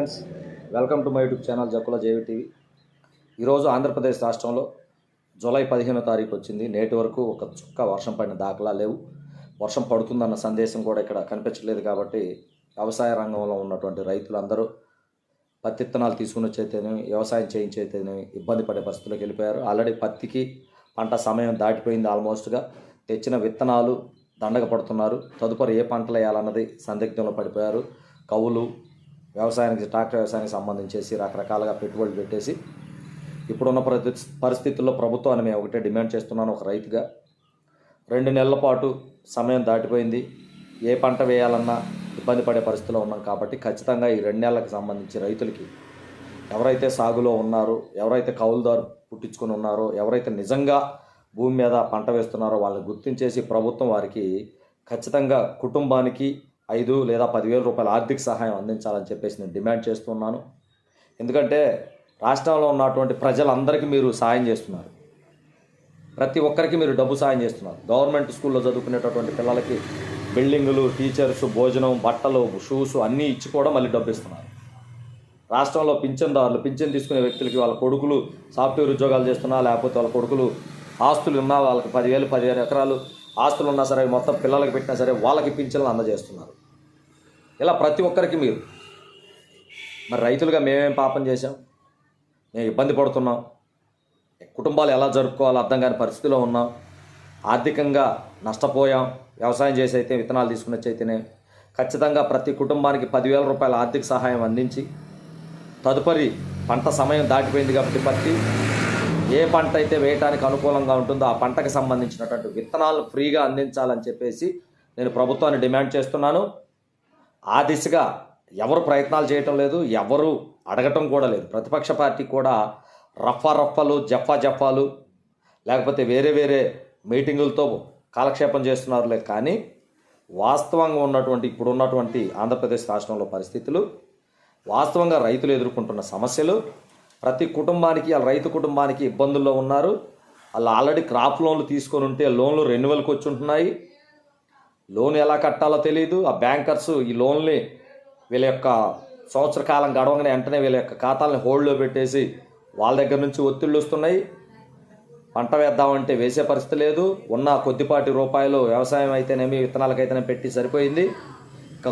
Friends welcome to my YouTube channel Jakkula JV TV ఈరోజు ఆంధ్రప్రదేశ్ రాష్ట్రంలో July పదిహేనో తారీఖు వచ్చింది. నేటి వరకు ఒక చుక్క వర్షం పడిన దాఖలా లేవు. వర్షం పడుతుందన్న సందేశం కూడా ఇక్కడ కనిపించలేదు కాబట్టి వ్యవసాయ రంగంలో ఉన్నటువంటి రైతులందరూ పత్తి విత్తనాలు తీసుకుని వచ్చైతేనే వ్యవసాయం చేయించైతేనే ఇబ్బంది పడే పరిస్థితుల్లోకి వెళ్ళిపోయారు. ఆల్రెడీ పత్తికి పంట సమయం దాటిపోయింది ఆల్మోస్ట్గా. తెచ్చిన విత్తనాలు దండగ పడుతున్నారు తదుపరి ఏ పంటలు వేయాలన్నది సందిగ్ధంలో పడిపోయారు. కవులు వ్యవసాయానికి ట్రాక్టర్ వ్యవసాయానికి సంబంధించేసి రకరకాలుగా పెట్టుబడులు పెట్టేసి ఇప్పుడున్న ప్రతి పరిస్థితుల్లో ప్రభుత్వాన్ని మేము ఒకటే డిమాండ్ చేస్తున్నాను ఒక రైతుగా. రెండు నెలల పాటు సమయం దాటిపోయింది. ఏ పంట వేయాలన్నా ఇబ్బంది పడే పరిస్థితిలో ఉన్నాం కాబట్టి ఖచ్చితంగా ఈ రెండు నెలలకు సంబంధించి రైతులకి ఎవరైతే సాగులో ఉన్నారో ఎవరైతే కౌలుదారు పుట్టించుకొని ఉన్నారో ఎవరైతే నిజంగా భూమి మీద పంట వేస్తున్నారో వాళ్ళని గుర్తించేసి ప్రభుత్వం వారికి ఖచ్చితంగా కుటుంబానికి ఐదు లేదా పదివేల రూపాయల ఆర్థిక సహాయం అందించాలని చెప్పేసి నేను డిమాండ్ చేస్తున్నాను. ఎందుకంటే రాష్ట్రంలో ఉన్నటువంటి ప్రజలందరికీ మీరు సాయం చేస్తున్నారు. ప్రతి ఒక్కరికి మీరు డబ్బు సాయం చేస్తున్నారు. గవర్నమెంట్ స్కూల్లో చదువుకునేటటువంటి పిల్లలకి బిల్డింగులు టీచర్స్ భోజనం బట్టలు షూస్ అన్నీ ఇచ్చి కూడా మళ్ళీ డబ్బు ఇస్తున్నారు. రాష్ట్రంలో పింఛన్దారులు పింఛన్ తీసుకునే వ్యక్తులకి వాళ్ళ కొడుకులు సాఫ్ట్వేర్ ఉద్యోగాలు చేస్తున్నా లేకపోతే వాళ్ళ కొడుకులు ఆస్తులు ఉన్నా వాళ్ళకి పదివేలు పదిహేను ఎకరాలు ఆస్తులు ఉన్నా సరే మొత్తం పిల్లలకి పెట్టినా సరే వాళ్ళకి పింఛన్లు అందజేస్తున్నారు. ఇలా ప్రతి ఒక్కరికి మీరు. మరి రైతులుగా మేమేం పాపం చేశాం? మేము ఇబ్బంది పడుతున్నాం. కుటుంబాలు ఎలా జరుపుకోవాలో అర్థం కాని పరిస్థితిలో ఉన్నాం. ఆర్థికంగా నష్టపోయాం. వ్యవసాయం చేసి అయితే విత్తనాలు తీసుకుని ఖచ్చితంగా ప్రతి కుటుంబానికి పదివేల రూపాయల ఆర్థిక సహాయం అందించి తదుపరి పంట సమయం దాటిపోయింది కాబట్టి పత్తి ఏ పంట అయితే వేయటానికి అనుకూలంగా ఉంటుందో ఆ పంటకు సంబంధించినటువంటి విత్తనాలు ఫ్రీగా అందించాలని చెప్పేసి నేను ప్రభుత్వాన్ని డిమాండ్ చేస్తున్నాను. ఆ దిశగా ఎవరు ప్రయత్నాలు చేయటం లేదు ఎవరు అడగటం కూడా లేదు. ప్రతిపక్ష పార్టీ కూడా రఫా రఫాలు జఫా జఫాలు లేకపోతే వేరే వేరే మీటింగులతో కాలక్షేపం చేస్తున్నారులే కానీ వాస్తవంగా ఉన్నటువంటి ఇప్పుడు ఉన్నటువంటి ఆంధ్రప్రదేశ్ రాష్ట్రంలో పరిస్థితులు వాస్తవంగా రైతులు ఎదుర్కొంటున్న సమస్యలు ప్రతి కుటుంబానికి వాళ్ళ రైతు కుటుంబానికి ఇబ్బందుల్లో ఉన్నారు. వాళ్ళు ఆల్రెడీ క్రాప్ లోన్లు తీసుకొని ఉంటే లోన్లు రెన్యువల్కి వచ్చి ఉంటున్నాయి లోన్ ఎలా కట్టాలో తెలియదు ఆ బ్యాంకర్స్ ఈ లోన్ని వీళ్ళ యొక్క సంవత్సర కాలం గడవగానే వెంటనే వీళ్ళ యొక్క ఖాతాలను హోల్డ్లో పెట్టేసి వాళ్ళ దగ్గర నుంచి ఒత్తిళ్ళు వస్తున్నాయి. పంట వేద్దామంటే వేసే పరిస్థితి లేదు. ఉన్న కొద్దిపాటి రూపాయలు వ్యవసాయం అయితేనేమి విత్తనాలకైతేనే పెట్టి సరిపోయింది.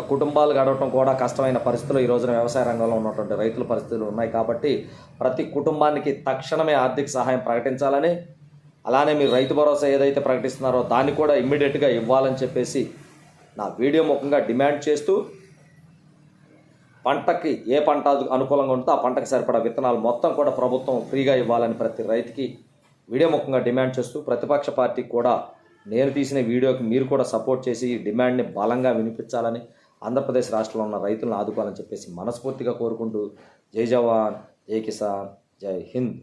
కుటుంబాలు గడవటం కూడా కష్టమైన పరిస్థితులు ఈ రోజున వ్యవసాయ రంగంలో ఉన్నటువంటి రైతుల పరిస్థితులు ఉన్నాయి కాబట్టి ప్రతి కుటుంబానికి తక్షణమే ఆర్థిక సహాయం ప్రకటించాలని అలానే మీరు రైతు భరోసా ఏదైతే ప్రకటిస్తున్నారో దాన్ని కూడా ఇమ్మీడియట్గా ఇవ్వాలని చెప్పేసి నా వీడియో ముఖంగా డిమాండ్ చేస్తూ పంటకి ఏ పంట అనుకూలంగా ఉంటుందో ఆ పంటకి సరిపడా విత్తనాలు మొత్తం కూడా ప్రభుత్వం ఫ్రీగా ఇవ్వాలని ప్రతి రైతుకి వీడియో ముఖంగా డిమాండ్ చేస్తూ ప్రతిపక్ష పార్టీకి కూడా నేను తీసిన వీడియోకి మీరు కూడా సపోర్ట్ చేసి ఈ డిమాండ్ని బలంగా వినిపించాలని ఆంధ్రప్రదేశ్ రాష్ట్రంలో ఉన్న రైతులను ఆదుకోవాలని చెప్పేసి మనస్ఫూర్తిగా కోరుకుంటూ జై జవాన్ జై కిసాన్ జై హింద్.